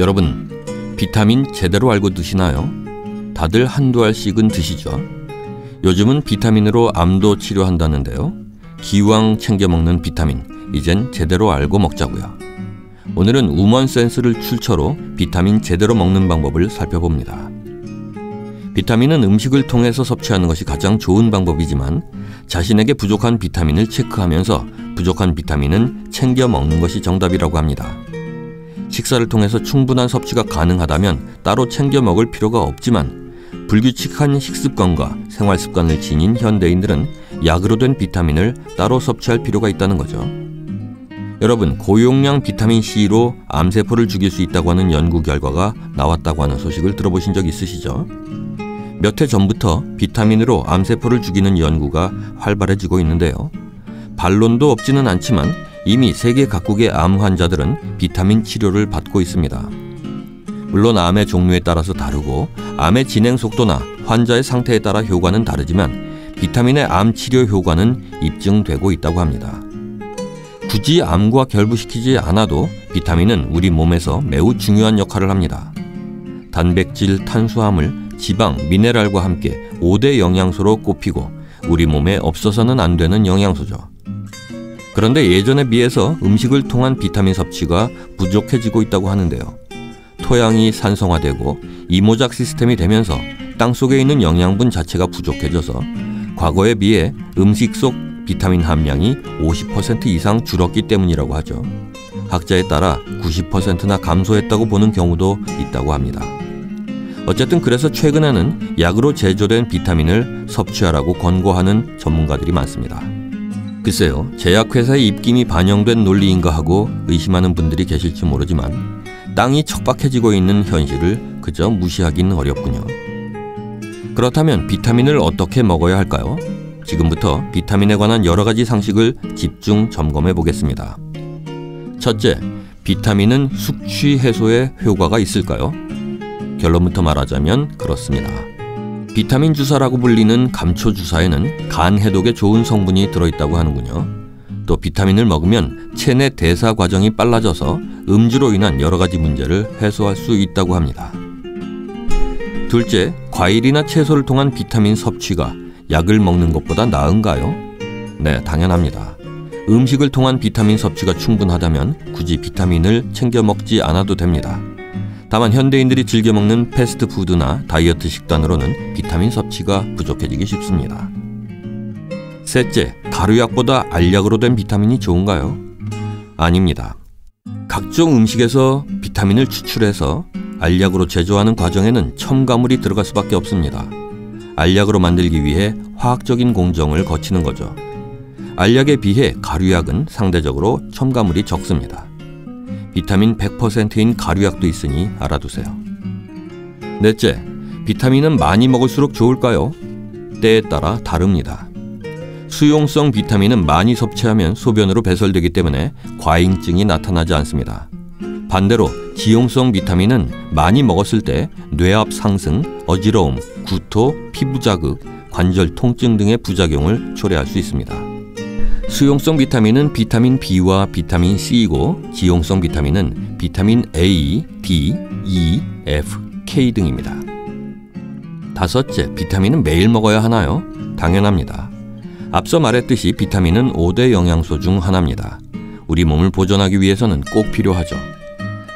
여러분, 비타민 제대로 알고 드시나요? 다들 한두 알씩은 드시죠? 요즘은 비타민으로 암도 치료한다는데요. 기왕 챙겨 먹는 비타민, 이젠 제대로 알고 먹자고요. 오늘은 우먼 센스를 출처로 비타민 제대로 먹는 방법을 살펴봅니다. 비타민은 음식을 통해서 섭취하는 것이 가장 좋은 방법이지만 자신에게 부족한 비타민을 체크하면서 부족한 비타민은 챙겨 먹는 것이 정답이라고 합니다. 식사를 통해서 충분한 섭취가 가능하다면 따로 챙겨 먹을 필요가 없지만 불규칙한 식습관과 생활 습관을 지닌 현대인들은 약으로 된 비타민을 따로 섭취할 필요가 있다는 거죠. 여러분, 고용량 비타민 C로 암세포를 죽일 수 있다고 하는 연구 결과가 나왔다고 하는 소식을 들어보신 적 있으시죠? 몇 해 전부터 비타민으로 암세포를 죽이는 연구가 활발해지고 있는데요. 반론도 없지는 않지만 이미 세계 각국의 암 환자들은 비타민 치료를 받고 있습니다. 물론 암의 종류에 따라서 다르고 암의 진행 속도나 환자의 상태에 따라 효과는 다르지만 비타민의 암 치료 효과는 입증되고 있다고 합니다. 굳이 암과 결부시키지 않아도 비타민은 우리 몸에서 매우 중요한 역할을 합니다. 단백질, 탄수화물, 지방, 미네랄과 함께 5대 영양소로 꼽히고 우리 몸에 없어서는 안 되는 영양소죠. 그런데 예전에 비해서 음식을 통한 비타민 섭취가 부족해지고 있다고 하는데요. 토양이 산성화되고 이모작 시스템이 되면서 땅 속에 있는 영양분 자체가 부족해져서 과거에 비해 음식 속 비타민 함량이 50% 이상 줄었기 때문이라고 하죠. 학자에 따라 90%나 감소했다고 보는 경우도 있다고 합니다. 어쨌든 그래서 최근에는 약으로 제조된 비타민을 섭취하라고 권고하는 전문가들이 많습니다. 글쎄요, 제약회사의 입김이 반영된 논리인가 하고 의심하는 분들이 계실지 모르지만 땅이 척박해지고 있는 현실을 그저 무시하기는 어렵군요. 그렇다면 비타민을 어떻게 먹어야 할까요? 지금부터 비타민에 관한 여러 가지 상식을 집중 점검해 보겠습니다. 첫째, 비타민은 숙취 해소에 효과가 있을까요? 결론부터 말하자면 그렇습니다. 비타민 주사라고 불리는 감초 주사에는 간 해독에 좋은 성분이 들어있다고 하는군요. 또 비타민을 먹으면 체내 대사 과정이 빨라져서 음주로 인한 여러 가지 문제를 해소할 수 있다고 합니다. 둘째, 과일이나 채소를 통한 비타민 섭취가 약을 먹는 것보다 나은가요? 네, 당연합니다. 음식을 통한 비타민 섭취가 충분하다면 굳이 비타민을 챙겨 먹지 않아도 됩니다. 다만 현대인들이 즐겨 먹는 패스트푸드나 다이어트 식단으로는 비타민 섭취가 부족해지기 쉽습니다. 셋째, 가루약보다 알약으로 된 비타민이 좋은가요? 아닙니다. 각종 음식에서 비타민을 추출해서 알약으로 제조하는 과정에는 첨가물이 들어갈 수밖에 없습니다. 알약으로 만들기 위해 화학적인 공정을 거치는 거죠. 알약에 비해 가루약은 상대적으로 첨가물이 적습니다. 비타민 100%인 가루약도 있으니 알아두세요. 넷째, 비타민은 많이 먹을수록 좋을까요? 때에 따라 다릅니다. 수용성 비타민은 많이 섭취하면 소변으로 배설되기 때문에 과잉증이 나타나지 않습니다. 반대로 지용성 비타민은 많이 먹었을 때 뇌압 상승, 어지러움, 구토, 피부 자극, 관절 통증 등의 부작용을 초래할 수 있습니다. 수용성 비타민은 비타민 B와 비타민 C이고 지용성 비타민은 비타민 A, D, E, F, K 등입니다. 다섯째, 비타민은 매일 먹어야 하나요? 당연합니다. 앞서 말했듯이 비타민은 5대 영양소 중 하나입니다. 우리 몸을 보존하기 위해서는 꼭 필요하죠.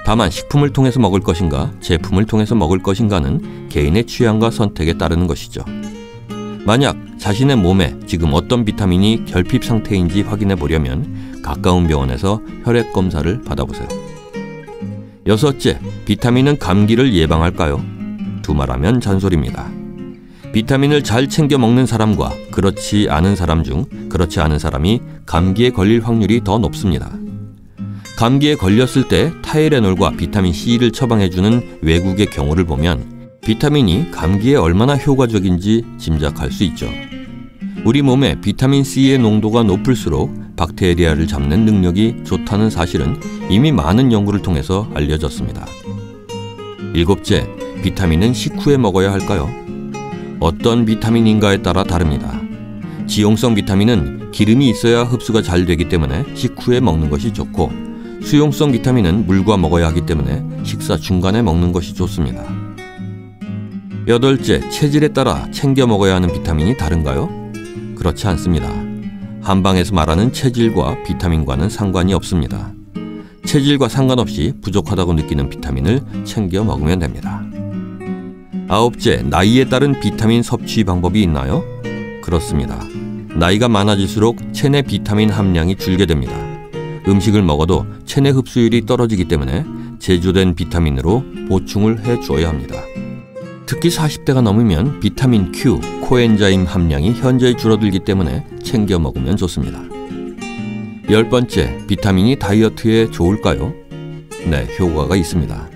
다만 식품을 통해서 먹을 것인가, 제품을 통해서 먹을 것인가는 개인의 취향과 선택에 따르는 것이죠. 만약 자신의 몸에 지금 어떤 비타민이 결핍 상태인지 확인해 보려면 가까운 병원에서 혈액 검사를 받아보세요. 여섯째, 비타민은 감기를 예방할까요? 두말하면 잔소리입니다. 비타민을 잘 챙겨 먹는 사람과 그렇지 않은 사람 중 그렇지 않은 사람이 감기에 걸릴 확률이 더 높습니다. 감기에 걸렸을 때 타이레놀과 비타민 C를 처방해주는 외국의 경우를 보면 비타민이 감기에 얼마나 효과적인지 짐작할 수 있죠. 우리 몸에 비타민 C의 농도가 높을수록 박테리아를 잡는 능력이 좋다는 사실은 이미 많은 연구를 통해서 알려졌습니다. 일곱째, 비타민은 식후에 먹어야 할까요? 어떤 비타민인가에 따라 다릅니다. 지용성 비타민은 기름이 있어야 흡수가 잘 되기 때문에 식후에 먹는 것이 좋고 수용성 비타민은 물과 먹어야 하기 때문에 식사 중간에 먹는 것이 좋습니다. 여덟째, 체질에 따라 챙겨 먹어야 하는 비타민이 다른가요? 그렇지 않습니다. 한방에서 말하는 체질과 비타민과는 상관이 없습니다. 체질과 상관없이 부족하다고 느끼는 비타민을 챙겨 먹으면 됩니다. 아홉째, 나이에 따른 비타민 섭취 방법이 있나요? 그렇습니다. 나이가 많아질수록 체내 비타민 함량이 줄게 됩니다. 음식을 먹어도 체내 흡수율이 떨어지기 때문에 제조된 비타민으로 보충을 해 주어야 합니다. 특히 40대가 넘으면 비타민 Q, 코엔자임 함량이 현저히 줄어들기 때문에 챙겨 먹으면 좋습니다. 열 번째, 비타민이 다이어트에 좋을까요? 네, 효과가 있습니다.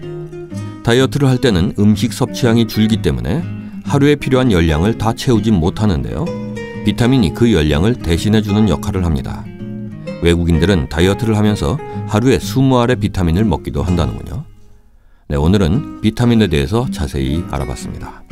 다이어트를 할 때는 음식 섭취량이 줄기 때문에 하루에 필요한 열량을 다 채우지 못하는데요. 비타민이 그 열량을 대신해주는 역할을 합니다. 외국인들은 다이어트를 하면서 하루에 20알의 비타민을 먹기도 한다는군요. 네, 오늘은 비타민에 대해서 자세히 알아봤습니다.